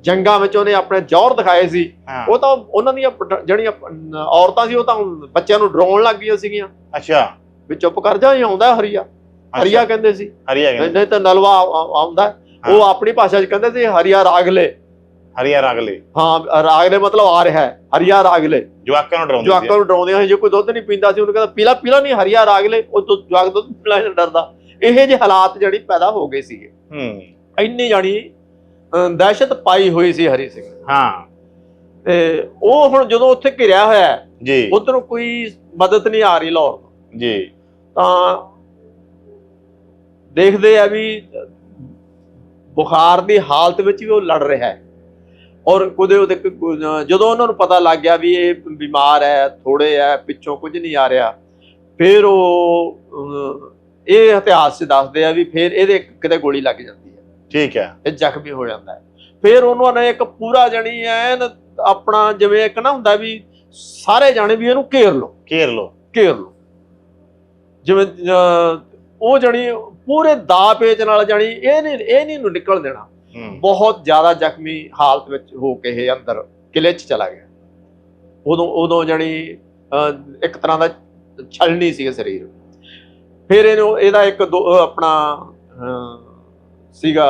ਜੰਗਾਂ ਵਿੱਚ ਉਹਨੇ ਆਪਣੇ ਜੌਹਰ ਦਿਖਾਏ ਸੀ। ਉਹ ਤਾਂ ਉਹਨਾਂ ਦੀਆਂ ਜਿਹੜੀਆਂ ਔਰਤਾਂ ਸੀ ਉਹ ਤਾਂ ਬੱਚਿਆਂ ਨੂੰ ਡਰਾਉਣ ਲੱਗ ਗਈਆਂ ਸੀਗੀਆਂ। ਅੱਛਾ। ਵੀ ਚੁੱਪ ਕਰ ਜਾ ਇਹ ਆਉਂਦਾ ਹਰੀਆ। ਹਰੀਆ ਕਹਿੰਦੇ ਸੀ। ਹਰੀਆ ਨਹੀਂ ਕਹਿੰਦੇ ਨਹੀਂ ਤਾਂ ਨਲਵਾ ਆ- ਆ- ਆਉਂਦਾ। ਉਹ ਆਪਣੀ ਭਾਸ਼ਾ 'ਚ ਕਹਿੰਦੇ ਸੀ ਹਰੀਆ ਰਾਗਲੇ। ਹਰੀਆ ਰਗਲੇ। ਹਾਂ ਰਾਗਲੇ ਮਤਲਬ ਆ ਰਿਹਾ ਹੈ। ਹਰੀਆ ਰਾਗਲੇ। ਜਵਾਕਾਂ ਨੂੰ ਡਰਾਉਂਦੇ ਜਵਾਕਾਂ ਨੂੰ ਡਰਾਉਂਦੇ ਸੀ ਜੇ ਕੋਈ ਦੁੱਧ ਨਹੀਂ ਪੀਂਦਾ ਸੀ ਉਹਨੂੰ ਕਹਿੰਦਾ ਪੀਲਾ ਪੀਲਾ ਨਹੀਂ ਹਰੀਆ ਰਾਗਲੇ। ਉਹ ਤੋਂ ਜਵਾਕ ਦੁੱਧ ਪੀਲਾ ਡਰਦਾ। ਇਹ ਜਿਹੇ ਹਾਲਾਤ ਜਿਹੜੀ ਪੈਦਾ ਹੋ ਗਏ ਸੀਗੇ। ਹੂੰ। ਇੰਨੀ ਜਾਣੀ ਦਹਿਸ਼ਤ ਪਾਈ ਹੋਈ ਸੀ ਹਰੀ ਸਿੰਘ। ਹਾਂ। ਤੇ ਉਹ ਹੁਣ ਜਦੋਂ ਉੱਥੇ ਘਿਰਿਆ ਹੋਇਆ ਜੀ। ਉਧਰੋਂ ਕੋਈ ਮਦਦ ਨਹੀਂ ਆ ਰਹੀ ਲਾਹੌਰ ਤੋਂ। ਜੀ। ਤਾਂ ਦੇਖਦੇ ਆ ਵੀ ਬੁਖਾਰ ਦੀ ਹਾਲਤ ਵਿੱਚ ਵੀ ਉਹ ਲੜ ਰਿਹਾ ਹੈ। ਔਰ ਕੁਦੇ ਉਹਦੇ ਜਦੋਂ ਉਹਨਾਂ ਨੂੰ ਪਤਾ ਲੱਗ ਗਿਆ ਵੀ ਇਹ ਬਿਮਾਰ ਹੈ ਥੋੜੇ ਹੈ ਪਿੱਛੋਂ ਕੁਝ ਨਹੀਂ ਆ ਰਿਹਾ ਫਿਰ ਉਹ ਇਹ ਇਤਿਹਾਸ 'ਚ ਦੱਸਦੇ ਆ ਵੀ ਫਿਰ ਇਹਦੇ ਕਿਤੇ ਗੋਲੀ ਲੱਗ ਜਾਂਦੀ। ਠੀਕ ਹੈ। ਇਹ ਜ਼ਖਮੀ ਹੋ ਜਾਂਦਾ ਹੈ। ਫਿਰ ਉਹਨਾਂ ਨੇ ਇੱਕ ਪੂਰਾ ਜਣੀ ਐਨ ਆਪਣਾ ਜਿਵੇਂ ਇੱਕ ਨਾ ਹੁੰਦਾ ਵੀ ਸਾਰੇ ਜਾਣੇ ਵੀ ਇਹਨੂੰ ਘੇਰ ਲਓ। ਘੇਰ ਲੋ ਘੇਰ ਲਓ। ਜਿਵੇਂ ਉਹ ਜਣੀ ਪੂਰੇ ਦਾ ਪੇਚ ਨਾਲ ਜਣੀ ਇਹ ਨਹੀਂ ਇਹ ਨਹੀਂ ਨੂੰ ਨਿਕਲ ਦੇਣਾ। ਬਹੁਤ ਜ਼ਿਆਦਾ ਜ਼ਖਮੀ ਹਾਲਤ ਵਿੱਚ ਹੋ ਕੇ ਇਹ ਅੰਦਰ ਕਿਲੇ 'ਚ ਚਲਾ ਗਿਆ। ਉਦੋਂ ਉਦੋਂ ਜਣੀ ਇੱਕ ਤਰ੍ਹਾਂ ਦਾ ਛਲਣੀ ਸੀ ਸਰੀਰ। ਫਿਰ ਇਹਨੂੰ ਇਹਦਾ ਇੱਕ ਆਪਣਾ ਸੀਗਾ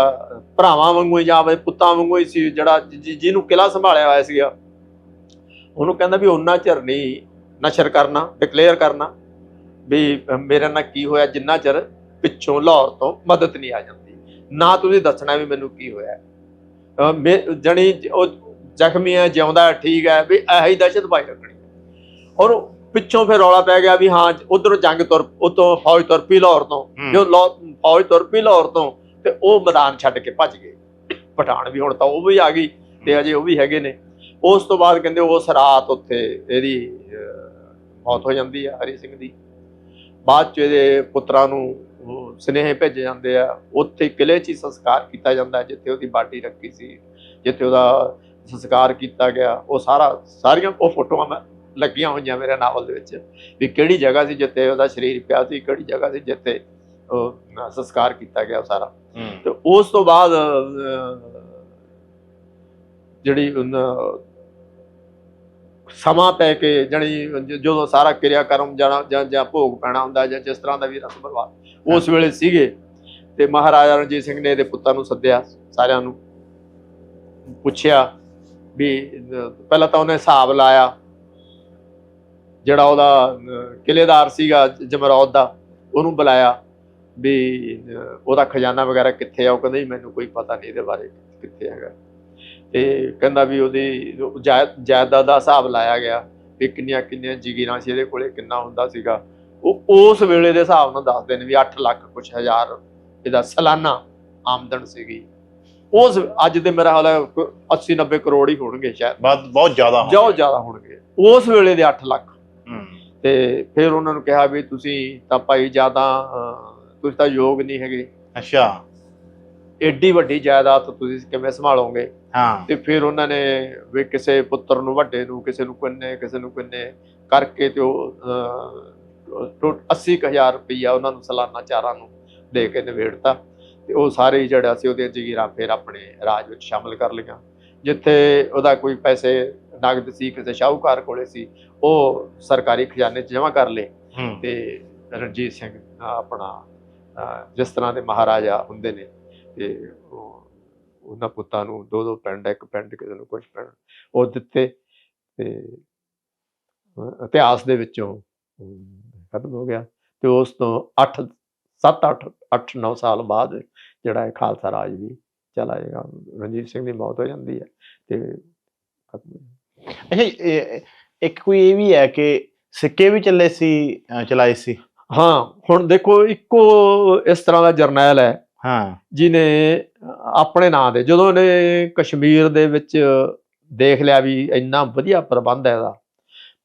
ਭਰਾਵਾਂ ਵਾਂਗੂ ਹੀ ਜਾਂ ਪੁੱਤਾਂ ਵਾਂਗੂ ਹੀ ਸੀ ਜਿਹੜਾ ਜਿਹਨੂੰ ਕਿਲਾ ਸੰਭਾਲਿਆ ਹੋਇਆ ਸੀਗਾ। ਉਹਨੂੰ ਕਹਿੰਦਾ ਵੀ ਉਹਨਾਂ ਚਿਰ ਨਹੀਂ ਨਸ਼ਰ ਕਰਨਾ ਡਿਕਲੇਅਰ ਕਰਨਾ ਵੀ ਮੇਰੇ ਨਾਲ ਕੀ ਹੋਇਆ ਜਿੰਨਾ ਚਿਰ ਪਿੱਛੋਂ ਲਾਹੌਰ ਤੋਂ ਮਦਦ ਨਹੀਂ ਆ ਜਾਂਦੀ। ਨਾ ਤੁਸੀਂ ਦੱਸਣਾ ਵੀ ਮੈਨੂੰ ਕੀ ਹੋਇਆ। ਜਣੀ ਉਹ ਜ਼ਖਮੀ ਹੈ ਜਿਉਂਦਾ ਠੀਕ ਹੈ ਵੀ ਇਹੋ ਦਹਿਸ਼ਤ ਪਾਈ ਰੱਖਣੀ। ਔਰ ਪਿੱਛੋਂ ਫਿਰ ਰੌਲਾ ਪੈ ਗਿਆ ਵੀ ਹਾਂ ਉਧਰੋਂ ਜੰਗ ਤੁਰ ਉਤੋਂ ਫੌਜ ਤੁਰ ਪਈ ਲਾਹੌਰ ਤੋਂ। ਜੋ ਫੌਜ ਤੁਰ ਪਈ ਲਾਹੌਰ ਤੋਂ ਤੇ ਉਹ ਮੈਦਾਨ ਛੱਡ ਕੇ ਭੱਜ ਗਏ। ਪਠਾਨ ਵੀ ਹੁਣ ਤਾਂ ਉਹ ਵੀ ਆ ਗਈ ਤੇ ਅਜੇ ਉਹ ਵੀ ਹੈਗੇ ਨੇ। ਉਸ ਤੋਂ ਬਾਅਦ ਕਹਿੰਦੇ ਉਸ ਰਾਤ ਉੱਥੇ ਇਹਦੀ ਮੌਤ ਹੋ ਜਾਂਦੀ ਹੈ ਹਰੀ ਸਿੰਘ ਦੀ। ਬਾਅਦ ਚ ਇਹਦੇ ਪੁੱਤਰਾਂ ਨੂੰ ਉਹ ਸੁਨੇਹੇ ਭੇਜੇ ਜਾਂਦੇ ਆ। ਉੱਥੇ ਕਿਲੇ 'ਚ ਹੀ ਸੰਸਕਾਰ ਕੀਤਾ ਜਾਂਦਾ ਜਿੱਥੇ ਉਹਦੀ ਬਾਡੀ ਰੱਖੀ ਸੀ, ਜਿੱਥੇ ਉਹਦਾ ਸੰਸਕਾਰ ਕੀਤਾ ਗਿਆ। ਉਹ ਸਾਰਾ, ਸਾਰੀਆਂ ਉਹ ਫੋਟੋਆਂ ਮੈਂ ਲੱਗੀਆਂ ਹੋਈਆਂ ਮੇਰੇ ਨਾਵਲ ਦੇ ਵਿੱਚ ਵੀ ਕਿਹੜੀ ਜਗ੍ਹਾ ਸੀ ਜਿੱਥੇ ਉਹਦਾ ਸਰੀਰ ਪਿਆ ਸੀ, ਕਿਹੜੀ ਜਗ੍ਹਾ ਸੀ ਜਿੱਥੇ ਸੰਸਕਾਰ ਕੀਤਾ ਗਿਆ ਸਾਰਾ। ਤੇ ਉਸ ਤੋਂ ਬਾਅਦ ਜਿਹੜੀ ਸਮਾਂ ਪੈ ਕੇ ਜਣੀ ਜਦੋਂ ਸਾਰਾ ਕਿਰਿਆ ਕਰਮ ਜਾਣਾ ਜਾਂ ਜਾਂ ਭੋਗ ਪੈਣਾ ਹੁੰਦਾ ਜਾਂ ਜਿਸ ਤਰ੍ਹਾਂ ਦਾ ਵੀ ਰਸਮ ਰਿਵਾਜ ਉਸ ਵੇਲੇ ਸੀਗੇ। ਤੇ ਮਹਾਰਾਜਾ ਰਣਜੀਤ ਸਿੰਘ ਨੇ ਇਹਦੇ ਪੁੱਤਾਂ ਨੂੰ ਸੱਦਿਆ ਸਾਰਿਆਂ ਨੂੰ। ਪੁੱਛਿਆ ਵੀ ਪਹਿਲਾਂ ਤਾਂ ਉਹਨੇ ਹਿਸਾਬ ਲਾਇਆ ਜਿਹੜਾ ਉਹਦਾ ਕਿਲੇਦਾਰ ਸੀਗਾ ਜਮਰੌਦ ਦਾ ਉਹਨੂੰ ਬੁਲਾਇਆ। ਵੀ ਉਹਦਾ ਖਜ਼ਾਨਾ ਵਗੈਰਾ ਕਿੱਥੇ ਆ ਉਹ ਕਹਿੰਦਾ ਜੀ ਮੈਨੂੰ ਕੋਈ ਪਤਾ ਨਹੀਂ ਇਹਦੇ ਬਾਰੇ ਕਿੱਥੇ ਹੈਗਾ। ਤੇ ਕਹਿੰਦਾ ਵੀ ਉਹਦੀ ਜਾਇ- ਜਾਇਦਾਦ ਦਾ ਹਿਸਾਬ ਲਾਇਆ ਗਿਆ ਵੀ ਕਿੰਨੀਆਂ ਕਿੰਨੀਆਂ ਜ਼ਗੀਰਾਂ ਸੀ ਇਹਦੇ ਕੋਲੇ ਕਿੰਨਾ ਹੁੰਦਾ ਸੀਗਾ। ਉਹ ਉਸ ਵੇਲੇ ਦੇ ਹਿਸਾਬ ਨਾਲ ਦੱਸਦੇ ਨੇ ਵੀ 8 ਲੱਖ ਕੁਛ ਹਜ਼ਾਰ ਇਹਦਾ ਸਾਲਾਨਾ ਆਮਦਨ ਸੀਗੀ। ਉਸ ਅੱਜ ਦੇ ਮੇਰਾ ਹਾਲ ਹੈ 80 90 ਕਰੋੜ ਹੀ ਹੋਣਗੇ ਸ਼ਾਇਦ। ਬਹੁਤ ਜ਼ਿਆਦਾ ਹੋ ਬਹੁਤ ਜ਼ਿਆਦਾ ਹੋਣਗੇ। ਉਸ ਵੇਲੇ ਦੇ 8 ਲੱਖ। ਤੇ ਫਿਰ ਉਹਨਾਂ ਨੂੰ ਕਿਹਾ ਵੀ ਤੁਸੀਂ ਤਾਂ ਭਾਈ ਜ਼ਿਆਦਾ ਤੁਸੀਂ ਤਾਂ ਯੋਗ ਨਹੀਂ ਹੈਗੇ। ਅੱਛਾ। ਏਡੀ ਵੱਡੀ ਜਾਇਦਾਦ ਤੁਸੀਂ ਕਿਵੇਂ ਸੰਭਾਲੋਗੇ? ਹਾਂ। ਤੇ ਫਿਰ ਉਹਨਾਂ ਨੇ ਵੀ ਕਿਸੇ ਪੁੱਤਰ ਨੂੰ ਵੱਡੇ ਨੂੰ ਕਿਸੇ ਨੂੰ ਕਿੰਨੇ ਕਿਸੇ ਨੂੰ ਕਿੰਨੇ ਕਰਕੇ ਤੇ ਉਹ ਅਹ, ਟੋ- 80000 ਰੁਪਈਆ ਉਹਨਾਂ ਨੂੰ ਸਾਲਾਨਾ ਚਾਰਾਂ ਨੂੰ ਦੇ ਕੇ ਨਿਬੇੜਤਾ। ਤੇ ਉਹ ਸਾਰੇ ਜਿਹੜਾ ਸੀ ਉਹਦੇ ਜਗੀਰਾਂ ਫਿਰ ਆਪਣੇ ਰਾਜ ਵਿੱਚ ਸ਼ਾਮਲ ਕਰ ਲਈਆਂ। ਜਿੱਥੇ ਉਹਦਾ ਕੋਈ ਪੈਸੇ ਨਗਦ ਸੀ ਕਿਸੇ ਸ਼ਾਹੂਕਾਰ ਕੋਲੇ ਸੀ ਉਹ ਸਰਕਾਰੀ ਖਜ਼ਾਨੇ 'ਚ ਜਮ੍ਹਾਂ ਕਰ ਲਏ। ਤੇ ਰਣਜੀਤ ਸਿੰਘ ਆਪਣਾ ਜਿਸ ਤਰ੍ਹਾਂ ਦੇ ਮਹਾਰਾਜਾ ਹੁੰਦੇ ਨੇ, ਤੇ ਉਹਨਾਂ ਪੁੱਤਾਂ ਨੂੰ ਦੋ ਦੋ ਪਿੰਡ, ਇੱਕ ਪਿੰਡ ਕਿਸੇ ਨੂੰ ਕੁਝ ਪਿੰਡ, ਉਹ ਦਿੱਤੇ ਤੇ ਇਤਿਹਾਸ ਦੇ ਵਿੱਚੋਂ ਖਤਮ ਹੋ ਗਿਆ। ਤੇ ਉਸ ਤੋਂ 8 7 8 8 9 ਸਾਲ ਬਾਅਦ ਜਿਹੜਾ ਹੈ ਖਾਲਸਾ ਰਾਜ ਵੀ ਚਲਾ ਜਾਏਗਾ, ਰਣਜੀਤ ਸਿੰਘ ਦੀ ਮੌਤ ਹੋ ਜਾਂਦੀ ਹੈ ਤੇ ਅੱਛਾ ਇੱਕ ਕੋਈ ਇਹ ਵੀ ਹੈ ਕਿ ਸਿੱਕੇ ਵੀ ਚੱਲੇ ਸੀ ਚਲਾਏ ਸੀ? ਹਾਂ ਹੁਣ ਦੇਖੋ ਇੱਕੋ ਇਸ ਤਰ੍ਹਾਂ ਦਾ ਜਰਨੈਲ ਹੈ ਹਾਂ। ਜਿਨੇ ਆਪਣੇ ਨਾਂ ਦੇ ਜਦੋਂ ਨੇ ਕਸ਼ਮੀਰ ਦੇ ਵਿੱਚ ਦੇਖ ਲਿਆ ਵੀ ਇੰਨਾ ਵਧੀਆ ਪ੍ਰਬੰਧ ਹੈ ਇਹਦਾ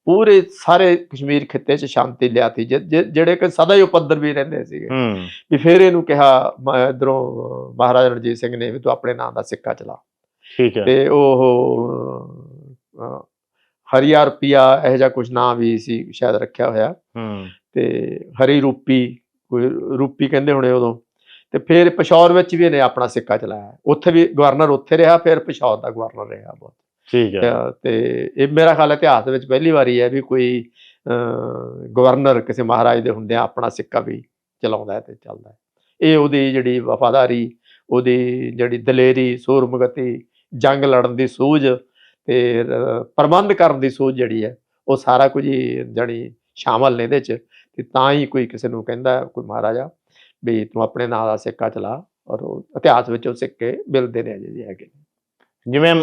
ਪੂਰੇ ਸਾਰੇ ਕਸ਼ਮੀਰ ਖਿੱਤੇ 'ਚ ਸ਼ਾਂਤੀ ਲਿਆਤੀ ਜਿ- ਜਿ- ਜਿਹੜੇ ਕਿ ਸਦਾ ਹੀ ਉਪੱਦਰ ਵੀ ਰਹਿੰਦੇ ਸੀਗੇ। ਹੂੰ। ਵੀ ਫਿਰ ਇਹਨੂੰ ਕਿਹਾ ਇੱਧਰੋਂ ਮਹਾਰਾਜਾ ਰਣਜੀਤ ਸਿੰਘ ਨੇ ਵੀ ਤੂੰ ਆਪਣੇ ਨਾਂ ਦਾ ਸਿੱਕਾ ਚਲਾ। ਠੀਕ ਹੈ। ਤੇ ਉਹ ਹਰੀਆ ਰੁਪਿਆ ਇਹੋ ਜਿਹਾ ਕੁਝ ਨਾਂ ਵੀ ਸੀ ਸ਼ਾਇਦ ਰੱਖਿਆ ਹੋਇਆ। ਹੂੰ। ਤੇ ਹਰੀ ਰੂਪੀ ਕੋਈ ਰੂਪੀ ਕਹਿੰਦੇ ਹੋਣੇ ਉਦੋਂ। ਤੇ ਫਿਰ ਪਿਸ਼ੌਰ ਵਿੱਚ ਵੀ ਇਹਨੇ ਆਪਣਾ ਸਿੱਕਾ ਚਲਾਇਆ। ਉੱਥੇ ਵੀ ਗਵਰਨਰ ਉੱਥੇ ਰਿਹਾ ਫਿਰ ਪਿਸ਼ੌਰ ਦਾ ਗਵਰਨਰ ਰਿਹਾ ਬਹੁਤ। ਠੀਕ ਹੈ। ਤੇ- ਇਹ ਮੇਰਾ ਖਿਆਲ ਇਤਿਹਾਸ ਦੇ ਵਿੱਚ ਪਹਿਲੀ ਵਾਰੀ ਹੈ ਵੀ ਕੋਈ ਗਵਰਨਰ ਕਿਸੇ ਮਹਾਰਾਜ ਦੇ ਹੁੰਦਿਆਂ ਆਪਣਾ ਸਿੱਕਾ ਵੀ ਚਲਾਉਂਦਾ ਤੇ ਚੱਲਦਾ ਇਹ ਉਹਦੀ ਜਿਹੜੀ ਵਫਾਦਾਰੀ ਉਹਦੀ ਜਿਹੜੀ ਦਲੇਰੀ ਸੂਰਮਗਤੀ ਜੰਗ ਲੜਨ ਦੀ ਸੂਝ ਤੇ ਪ੍ਰਬੰਧ ਕਰਨ ਦੀ ਸੂਝ ਜਿਹੜੀ ਹੈ ਉਹ ਸਾਰਾ ਕੁਝ ਹੀ ਜਿਹੜੀ ਸ਼ਾਮਲ ਨੇ ਇਹਦੇ ਚ। ਤੇ ਤਾਂ ਹੀ ਕੋਈ ਕਿਸੇ ਨੂੰ ਕਹਿੰਦਾ ਕੋਈ ਮਹਾਰਾਜਾ ਵੀ ਤੂੰ ਆਪਣੇ ਨਾਂ ਦਾ ਸਿੱਕਾ ਚਲਾ। ਔਰ ਇਤਿਹਾਸ ਵਿੱਚ ਉਹ ਸਿੱਕੇ ਮਿਲਦੇ ਨੇ ਅਜੇ ਵੀ ਹੈਗੇ ਜਿਵੇਂ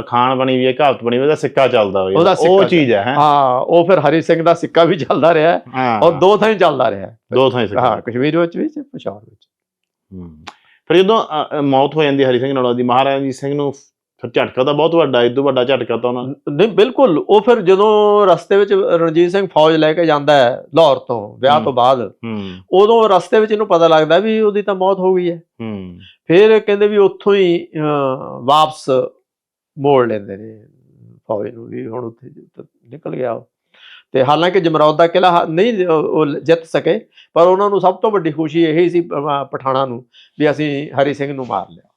ਅਖਾਣ ਬਣੀ ਵੀ ਹੈ ਕਹਾਵਤ ਬਣੀ ਵੀ ਉਹਦਾ ਸਿੱਕਾ ਚੱਲਦਾ ਉਹਦਾ ਉਹ ਚੀਜ਼ ਹੈ ਹੈਂ? ਉਹ ਫਿਰ ਹਰੀ ਸਿੰਘ ਦਾ ਸਿੱਕਾ ਵੀ ਚੱਲਦਾ ਰਿਹਾ। ਔਰ ਦੋ ਥਾਂ ਹੀ ਚੱਲਦਾ ਰਿਹਾ। ਦੋ ਥਾਂ ਹੀ ਸਿੱਕਾ। ਹਾਂ ਕਸ਼ਮੀਰ ਵਿੱਚ ਵੀ ਤੇ ਪਸ਼ਾਵਰ ਵਿੱਚ। ਹੂੰ। ਫਿਰ ਜਦੋਂ ਮੌਤ ਹੋ ਜਾਂਦੀ ਹਰੀ ਸਿੰਘ ਨਲੋਆ ਦੀ ਮਹਾਰਾਜਾ ਰਣਜੀਤ ਸਿੰਘ ਨੂੰ ਫਿਰ ਝਟਕਾ ਤਾਂ ਬਹੁਤ ਵੱਡਾ ਇਦੋਂ ਵੱਡਾ ਝਟਕਾ ਤਾਂ ਉਹਨਾਂ ਨਹੀਂ ਬਿਲਕੁਲ। ਉਹ ਫਿਰ ਜਦੋਂ ਰਸਤੇ ਵਿੱਚ ਰਣਜੀਤ ਸਿੰਘ ਫੌਜ ਲੈ ਕੇ ਜਾਂਦਾ ਹੈ ਲਾਹੌਰ ਤੋਂ ਵਿਆਹ ਤੋਂ ਹੂੰ। ਬਾਅਦ ਹੂੰ। ਉਦੋਂ ਰਸਤੇ ਵਿੱਚ ਇਹਨੂੰ ਪਤਾ ਲੱਗਦਾ ਵੀ ਉਹਦੀ ਤਾਂ ਮੌਤ ਹੋ ਗਈ ਹੈ। ਹੂੰ। ਫਿਰ ਕਹਿੰਦੇ ਵੀ ਉੱਥੋਂ ਹੀ ਵਾਪਸ ਮੋੜ ਲੈਂਦੇ ਨੇ ਫੌਜ ਨੂੰ ਵੀ ਹੁਣ ਉੱਥੇ ਨਿਕਲ ਗਿਆ ਉਹ। ਤੇ ਹਾਲਾਂਕਿ ਜਮਰੌਦ ਦਾ ਕਿਲਾ ਹਾ- ਨਹੀਂ ਉਹ ਜਿੱਤ ਸਕੇ ਪਰ ਉਹਨਾਂ ਨੂੰ ਸਭ ਤੋਂ ਵੱਡੀ ਖੁਸ਼ੀ ਇਹੀ ਸੀ ਅਹ, ਪਠਾਣਾ ਨੂੰ ਵੀ ਅਸੀਂ ਹਰੀ ਸਿੰਘ ਨੂੰ ਮਾਰ ਲਿਆ।